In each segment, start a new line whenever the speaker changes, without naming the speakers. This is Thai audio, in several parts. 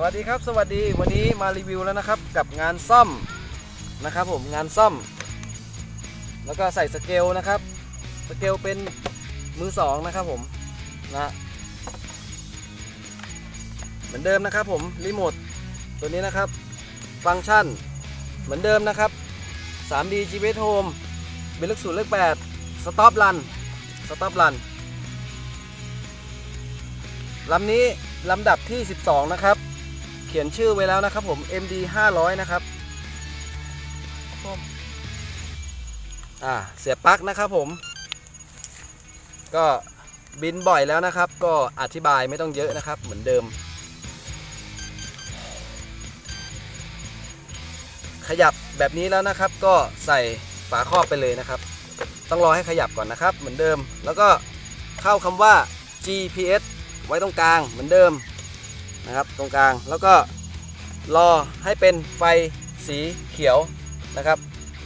สวัสดีครับ สวัสดีวันนี้มารีวิวแล้วนะครับกับงานซ่อมนะครับผมงานซ่อม แล้วก็ใส่สเกลนะครับสเกลเป็นมือสองนะครับผมนะเหมือนเดิมนะครับผมรีโมทตัวนี้นะครับ ฟังก์ชันเหมือนเดิมนะครับ 3D GPS Home เป็นเลขศูนย์เลขแปดสต็อปรันสต็อปรันลำนี้ลำดับที่ 12 นะครับ เขียนชื่อไว้แล้วนะครับผม MD 500 นะครับอ่าเสียบปลั๊กนะครับผม ก็บินบ่อยแล้วนะครับ ก็อธิบายไม่ต้องเยอะนะครับ เหมือนเดิม ขยับแบบนี้แล้วนะครับ ก็ใส่ฝาครอบไปเลยนะครับ ต้องรอให้ขยับก่อนนะครับ เหมือนเดิม แล้วก็เข้าคำว่า GPS ไว้ตรงกลางเหมือนเดิม นะครับตรงกลางแล้วก็รอให้เป็นไฟสีเขียวนะครับ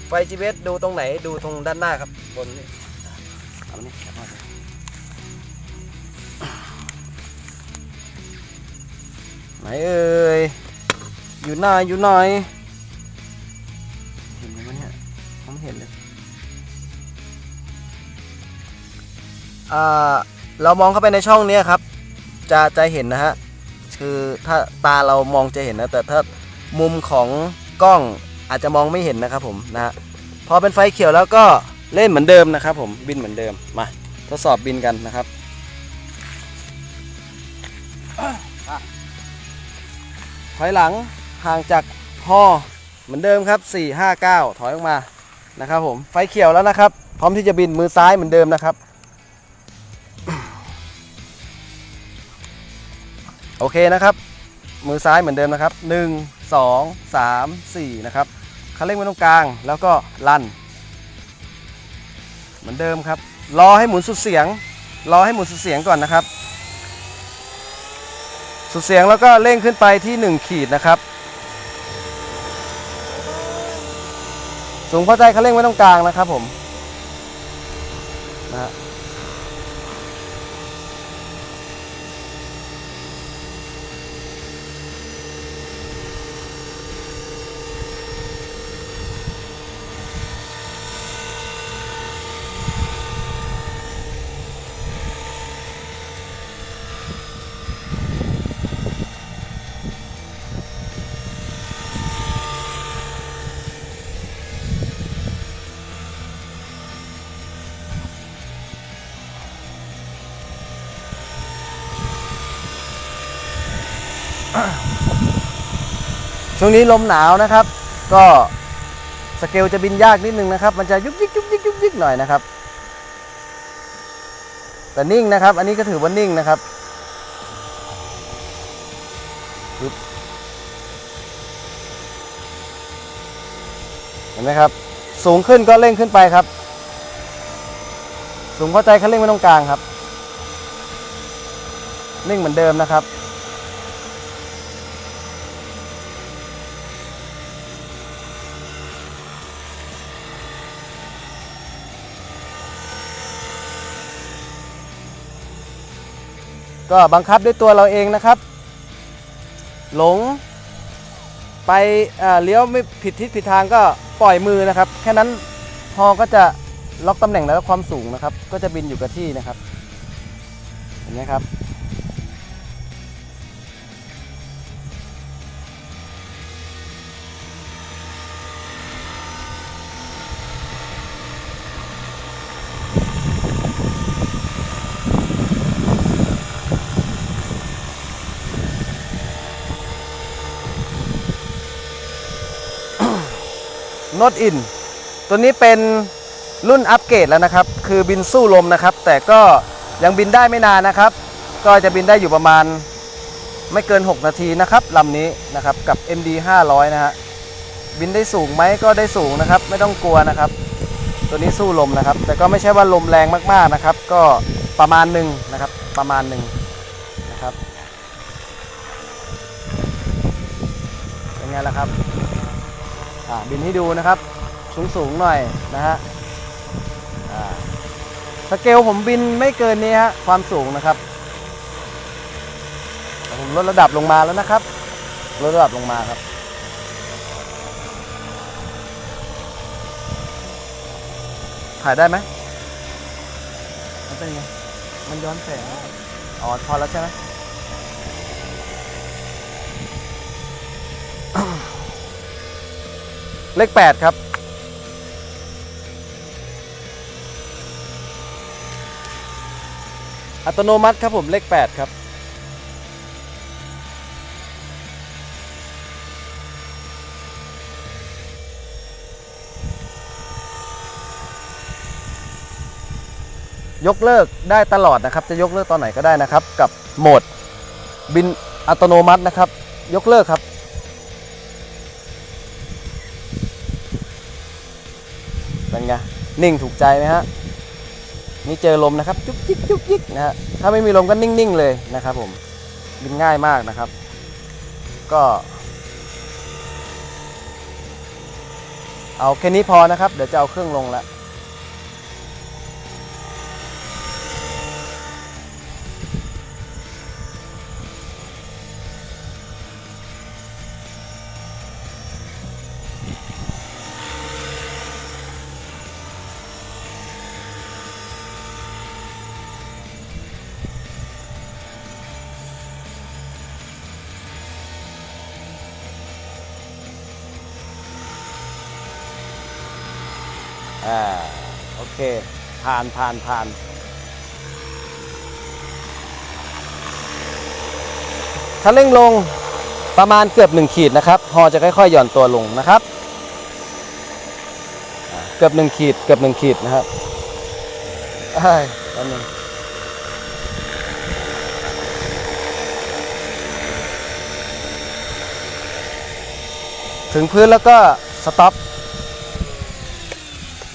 ไฟ GPS ดูตรงไหนดูตรงด้านหน้าครับบนนี้เอานี่ครับเอานี่ไหนเอ่ยอยู่หนอยู่หนเห็นไหมเนี่ยผมเห็นเลยอ่าเรามองเข้าไปในช่องนี้ครับ จะจะเห็นนะฮะ คือถ้าตาเรามองจะเห็นนะแต่ถ้ามุมของกล้องอาจจะมองไม่เห็นนะครับผมนะฮะพอเป็นไฟเขียวแล้วก็เล่นเหมือนเดิมนะครับผมบินเหมือนเดิมมาทดสอบบินกันนะครับถอยหลังห่างจากฮอเหมือนเดิมครับ 4 5 9 ถอยออกมานะครับผมไฟเขียวแล้วนะครับ พร้อมที่จะบินมือซ้ายเหมือนเดิมนะครับ โอเคนะครับ มือซ้ายเหมือนเดิมนะครับ 1 2 3 4 นะครับคันเร่งไว้ตรงกลาง แล้วก็ลั่น เหมือนเดิมครับรอให้หมุนสุดเสียงรอให้หมุนสุดเสียงก่อนนะครับ สุดเสียงแล้วก็เร่งขึ้นไปที่ 1 ขีดนะครับ สูงพอใจคันเร่งไว้ตรงกลางนะครับผมนะฮะ ช่วงนี้ลมหนาวนะครับ ก็สเกลจะบินยากนิดนึงนะครับ มันจะยุกยิกยุกยิกยุกยิกหน่อยนะครับ แต่นิ่งนะครับ อันนี้ก็ถือว่านิ่งนะครับเห็นไหมครับ สูงขึ้นก็เร่งขึ้นไปครับ สูงเข้าใจคันเร่งไม่ตรงกลางครับ นิ่งเหมือนเดิมนะครับ ก็บังคับด้วยตัวเราเองนะครับ หลง ไปเอ่อเลี้ยวไม่ผิดทิศผิดทางก็ปล่อยมือนะครับ แค่นั้นพอก็จะล็อกตำแหน่งแล้วความสูงนะครับ ก็จะบินอยู่กับที่นะครับ เห็นไหมครับ น t อินตัวนี้เป็นรุ่นอัปเกรดแล้วนะครับ คือบินสู้ลมนะครับ แต่ก็ยังบินได้ไม่นานนะครับ ก็จะบินได้อยู่ประมาณไม่เกิน 6 นาทีนะครับลำนี้นะครับกับ MD 500 นะฮะบินได้สูงไหมก็ได้สูงนะครับ ไม่ต้องกลัวนะครับ ตัวนี้สู้ลมนะครับ แต่ก็ไม่ใช่ว่าลมแรงมากๆนะครับ ก็ประมาณหนึ่งนะครับ ประมาณหนึ่งนะครับเป็นไงล่ะครับ บินให้ดูนะครับ สูงสูงๆหน่อยนะฮะอ่าสเกลผมบินไม่เกินนี้ฮะความสูงนะครับแต่ผมลดระดับลงมาแล้วนะครับ ลดระดับลงมาครับถ่ายได้ไหม
มันเป็นไง มันย้อนแสง
อ๋อ พอแล้วใช่ไหม เลขแปดครับ อัตโนมัติครับผมเลขแปดครับ ยกเลิกได้ตลอดนะครับ จะยกเลิกตอนไหนก็ได้นะครับ กับโหมดบินอัตโนมัตินะครับ ยกเลิกครับ เป็นไงนิ่งถูกใจไหมฮะนี่เจอลมนะครับจุกจิกจุกจิกนะฮะถ้าไม่มีลมก็นิ่งๆเลยนะครับผมบินง่ายมากนะครับ ก็เอาแค่นี้พอนะครับ เดี๋ยวจะเอาเครื่องลงแล้ว อ่าโอเค ผ่านผ่านผ่านถ้าเร่งลงประมาณเกือบ 1 ขีดนะครับฮอจะค่อยๆหย่อนตัวลงนะครับ เกือบ 1 ขีดเกือบ 1 ขีดนะครับเอ้ยแป๊บนึงถึงพื้นแล้วก็สต็อป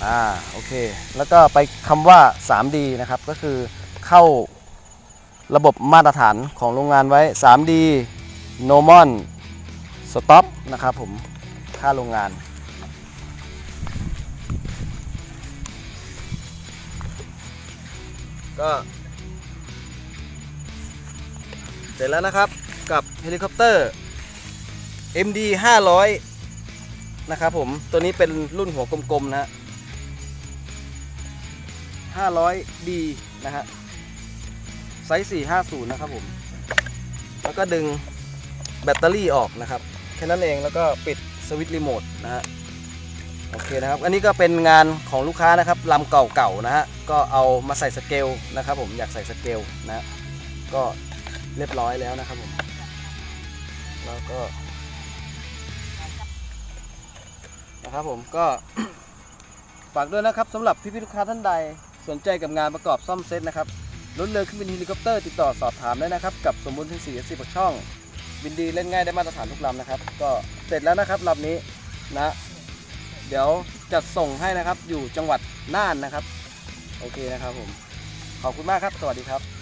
อ่าโอเค แล้วก็ไปคำว่า 3D นะครับ ก็คือเข้าระบบมาตรฐานของโรงงานไว้ 3D Normal Stop นะครับผม ค่าโรงงาน ก็ เสร็จแล้วนะครับกับเฮลิคอปเตอร์ MD 500 นะครับผม ตัวนี้เป็นรุ่นหัวกลมๆนะฮะ 500D นะฮะไซส์ 450 นะครับผม แล้วก็ดึงแบตเตอรี่ออกนะครับ แค่นั้นเองแล้วก็ปิดสวิตช์รีโมทนะฮะโอเคนะครับ อันนี้ก็เป็นงานของลูกค้านะครับลำเก่าๆนะฮะ ก็เอามาใส่สเกลนะครับผม อยากใส่สเกลนะ ก็เรียบร้อยแล้วนะครับผม แล้วก็นะครับผมก็ฝากด้วยนะครับสำหรับพี่ๆลูกค้าท่านใด สนใจกับงานประกอบซ่อมเซ็ตนะครับรถเรือขึ้นบินเฮลิคอปเตอร์ติดต่อสอบถามได้นะครับ กับสมบูรณ์ที่สี่สิบช่อง บินดีเล่นง่ายได้มาตรฐานทุกลำนะครับ ก็เสร็จแล้วนะครับลำนี้นะ เดี๋ยวจัดส่งให้นะครับอยู่จังหวัดน่านนะครับ โอเคนะครับผม ขอบคุณมากครับ สวัสดีครับ